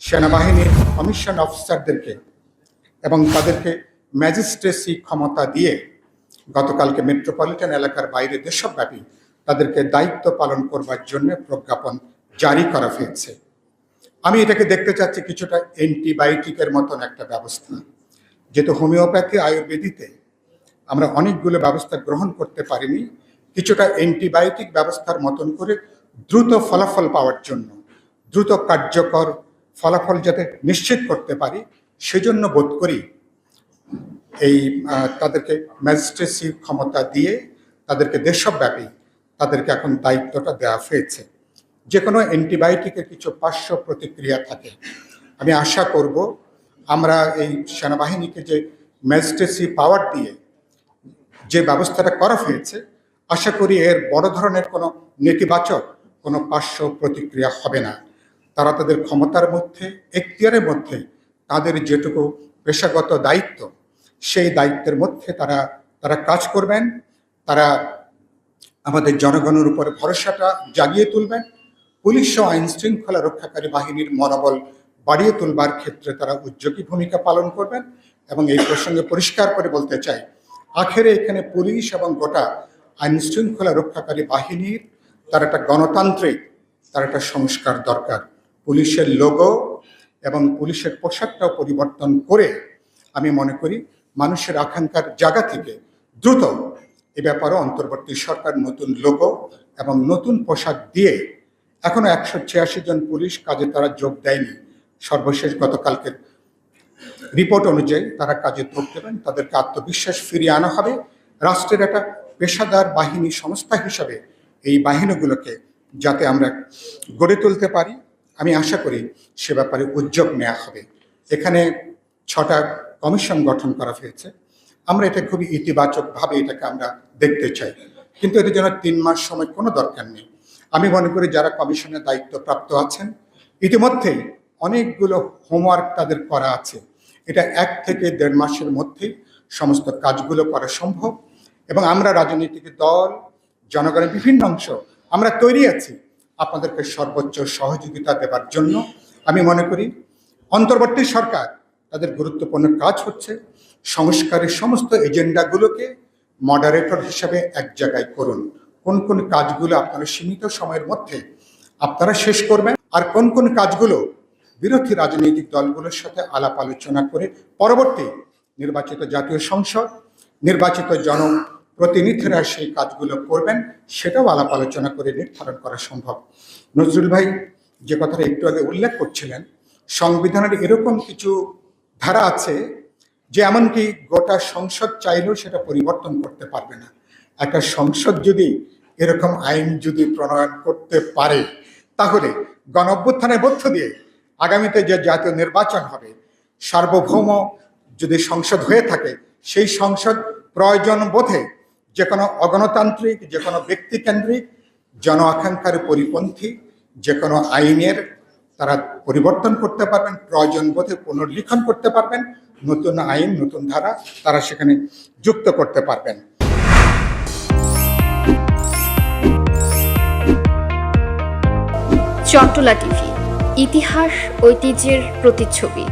সেনাবাহিনীর কমিশন অফিসারদেরকে এবং তাদেরকে ম্যাজিস্ট্রেসি ক্ষমতা দিয়ে গতকালকে মেট্রোপলিটন এলাকার বাইরে দেশব্যাপী তাদেরকে দায়িত্ব পালন করবার জন্য প্রজ্ঞাপন জারি করা হয়েছে। আমি এটাকে দেখতে চাচ্ছি কিছুটা অ্যান্টিবায়োটিকের মতন একটা ব্যবস্থা। যেহেতু হোমিওপ্যাথি আয়ুর্বেদিতে আমরা অনেকগুলো ব্যবস্থা গ্রহণ করতে পারিনি, কিছুটা অ্যান্টিবায়োটিক ব্যবস্থার মতন করে দ্রুত ফলাফল পাওয়ার জন্য। দ্রুত কার্যকর ফলাফল যাতে নিশ্চিত করতে পারি, সেজন্য বোধ করি এই তাদেরকে ম্যাজিস্ট্রেসি ক্ষমতা দিয়ে তাদেরকে দেশব্যাপী তাদেরকে এখন দায়িত্বটা দেওয়া হয়েছে। যে কোনো অ্যান্টিবায়োটিকের কিছু পার্শ্ব প্রতিক্রিয়া থাকে। আমি আশা করব আমরা এই সেনাবাহিনীকে যে ম্যাজিস্ট্রেসি পাওয়ার দিয়ে যে ব্যবস্থাটা করা হয়েছে, আশা করি এর বড় ধরনের কোনো নেতিবাচক কোনো পার্শ্ব প্রতিক্রিয়া হবে না। তারা তাদের ক্ষমতার মধ্যে, এখতিয়ারের মধ্যে তাদের যেটুকু পেশাগত দায়িত্ব, সেই দায়িত্বের মধ্যে তারা তারা কাজ করবেন। তারা আমাদের জনগণের উপর ভরসাটা জাগিয়ে তুলবেন। পুলিশ ও আইন শৃঙ্খলা রক্ষাকারী বাহিনীর মনোবল বাড়িয়ে তুলবার ক্ষেত্রে তারা উদ্যোগী ভূমিকা পালন করবেন এবং এই প্রসঙ্গে পরিষ্কার করে বলতে চাই, আখেরে এখানে পুলিশ এবং গোটা আইন শৃঙ্খলা রক্ষাকারী বাহিনীর, তার একটা গণতান্ত্রিক, তার একটা সংস্কার দরকার। পুলিশের লোগো এবং পুলিশের পোশাকটাও পরিবর্তন করে আমি মনে করি মানুষের আকাঙ্ক্ষার জায়গা থেকে দ্রুত এ ব্যাপারে অন্তর্বর্তী সরকার নতুন লোগো এবং নতুন পোশাক দিয়ে এখনও একশো ছিয়াশি জন পুলিশ কাজে তারা যোগ দেয়নি। সর্বশেষ গতকালকের রিপোর্ট অনুযায়ী তারা কাজে যোগ দেবেন। তাদেরকে আত্মবিশ্বাস ফিরিয়ে আনা হবে। রাষ্ট্রের একটা পেশাদার বাহিনী সংস্থা হিসাবে এই বাহিনীগুলোকে যাতে আমরা গড়ে তুলতে পারি। আমি আশা করি সে ব্যাপারে উদ্যোগ নেওয়া হবে। এখানে ছটা কমিশন গঠন করা হয়েছে। আমরা এটা খুবই ইতিবাচকভাবে এটাকে আমরা দেখতে চাই। কিন্তু এটার জন্য তিন মাস সময় কোনো দরকার নেই। আমি মনে করি যারা কমিশনের দায়িত্বপ্রাপ্ত আছেন, ইতিমধ্যেই অনেকগুলো হোমওয়ার্ক তাদের করা আছে। এটা এক থেকে দেড় মাসের মধ্যে সমস্ত কাজগুলো করা সম্ভব এবং আমরা রাজনৈতিক দল, জনগণের বিভিন্ন অংশ, আমরা তৈরি আছি। আপনাদেরকে সর্বোচ্চ সহযোগিতা দেবার জন্য আমি মনে করি, অন্তর্বর্তী সরকার তাদের গুরুত্বপূর্ণ কাজ হচ্ছে সংস্কারের সমস্ত এজেন্ডাগুলোকে মডারেটর হিসাবে এক জায়গায় করুন। কোন কোন কাজগুলো আপনারা সীমিত সময়ের মধ্যে আপনারা শেষ করবেন আর কোন কোন কাজগুলো বিরোধী রাজনৈতিক দলগুলোর সাথে আলাপ আলোচনা করে পরবর্তী নির্বাচিত জাতীয় সংসদ, নির্বাচিত জনপ্রতিনিধিরা সেই কাজগুলো করবেন, সেটাও আলাপ আলোচনা করে নির্ধারণ করা সম্ভব। নজরুল ভাই যে কথাটা একটু আগে উল্লেখ করছিলেন, সংবিধানের এরকম কিছু ধারা আছে যে এমনকি গোটা সংসদ চাইলেও সেটা পরিবর্তন করতে পারবে না। একটা সংসদ যদি এরকম আইন যদি প্রণয়ন করতে পারে, তাহলে গণ অভ্যুত্থানের মধ্য দিয়ে আগামীতে যে জাতীয় নির্বাচন হবে, সার্বভৌম যদি সংসদ হয়ে থাকে, সেই সংসদ প্রয়োজন বোধে যে কোনো অগণতান্ত্রিক, যে কোনো ব্যক্তিকেন্দ্রিক, জন আকাঙ্ক্ষার পরিপন্থী, যে কোনো আইনের তারা পরিবর্তন করতে পারবেন, প্রয়োজন বোধে পুনর্লিখন করতে পারবেন, নতুন আইন, নতুন ধারা তারা সেখানে যুক্ত করতে পারবেন। চট্টলা টিভি, ইতিহাস, ঐতিহ্যের প্রতিচ্ছবি।